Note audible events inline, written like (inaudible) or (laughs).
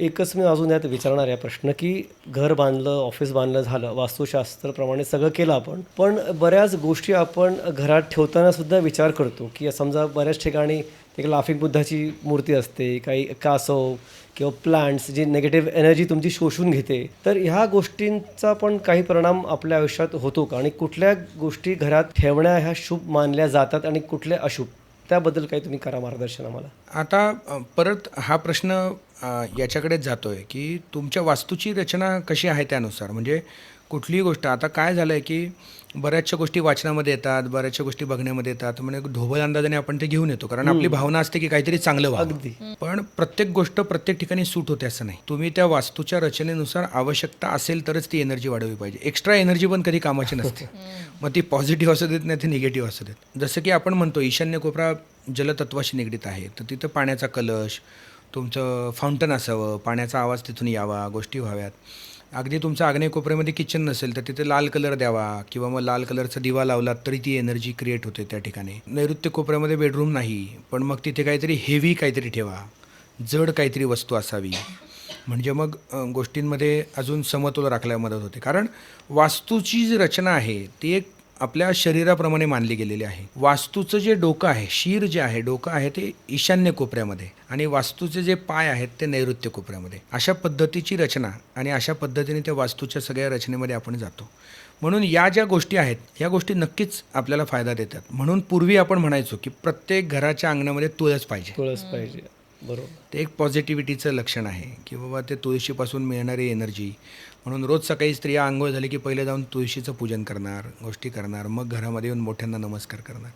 एकच मी अजून यात विचारणार आहे प्रश्न की घर बांधलं ऑफिस बांधलं झालं वास्तुशास्त्रप्रमाणे सगळं केलं आपण पण बऱ्याच गोष्टी आपण घरात ठेवताना सुद्धा विचार करतो की समजा बऱ्याच ठिकाणी एक लाफिंग बुद्धाची मूर्ती असते काही कासव किंवा प्लांट्स जी नेगेटिव्ह एनर्जी तुमची शोषून घेते तर ह्या गोष्टींचा पण काही परिणाम आपल्या आयुष्यात होतो का? आणि कुठल्या गोष्टी घरात ठेवण्या ह्या शुभ मानल्या जातात आणि कुठल्या अशुभ? त्याबद्दल काही तुम्ही करा मार्गदर्शन आम्हाला. आता परत हा प्रश्न याच्याकडेच जातो आहे की तुमच्या वास्तूची रचना कशी आहे त्यानुसार? म्हणजे कुठलीही गोष्ट. आता काय झालं आहे की बऱ्याचशा गोष्टी वाचनामध्ये येतात बऱ्याचशा गोष्टी बघण्यामध्ये येतात. म्हणजे ढोबळ अंदाजाने आपण ते घेऊन येतो. कारण आपली भावना असते की काहीतरी चांगलं अगदी. पण प्रत्येक गोष्ट प्रत्येक ठिकाणी सूट होते असं नाही. तुम्ही त्या वास्तूच्या रचनेनुसार आवश्यकता असेल तरच ती एनर्जी वाढवली पाहिजे. एक्स्ट्रा एनर्जी पण कधी कामाची नसते. (laughs) मग ती पॉझिटिव्ह असू देत नाही ती निगेटिव्ह असू देत. जसं की आपण म्हणतो ईशान्य कोपरा जलतत्वाशी निगडीत आहे. तर तिथं पाण्याचा कलश तुमचं फाउंटन असावं पाण्याचा आवाज तिथून यावा गोष्टी व्हाव्यात. अगदी तुमचं आग्नेय कोपऱ्यामध्ये किचन नसेल तर तिथे लाल कलर द्यावा किंवा मग लाल कलरचा दिवा लावला तरी ती एनर्जी क्रिएट होते त्या ठिकाणी. नैऋत्य कोपऱ्यामध्ये बेडरूम नाही पण मग तिथे काहीतरी हेवी काहीतरी ठेवा. जड काहीतरी वस्तू असावी. म्हणजे मग गोष्टींमध्ये अजून समतोल राखल्या मदत होते. कारण वास्तूची जी रचना आहे ती एक आपल्या शरीराप्रमाणे मानली गेलेली आहे. वास्तूचं जे डोकं आहे शीर जे आहे डोकं आहे ते ईशान्य कोपऱ्यामध्ये आणि वास्तूचे जे पाय आहेत ते नैऋत्य कोपऱ्यामध्ये. अशा पद्धतीची रचना आणि अशा पद्धतीने त्या वास्तूच्या सगळ्या रचनेमध्ये आपण जातो. म्हणून या ज्या गोष्टी आहेत या गोष्टी नक्कीच आपल्याला फायदा देतात. म्हणून पूर्वी आपण म्हणायचो की प्रत्येक घराच्या अंगणामध्ये तुळस पाहिजे. तुळस पाहिजे. बरोबर. ते एक पॉझिटिव्हिटीचं लक्षण आहे की बाबा ते तुळशीपासून मिळणारी एनर्जी म्हणून रोज सकाळी स्त्रिया आंघोळ झाली की पहिले जाऊन तुळशीचं पूजन करणार गोष्टी करणार मग घरामध्ये येऊन मोठ्यांना नमस्कार करणार.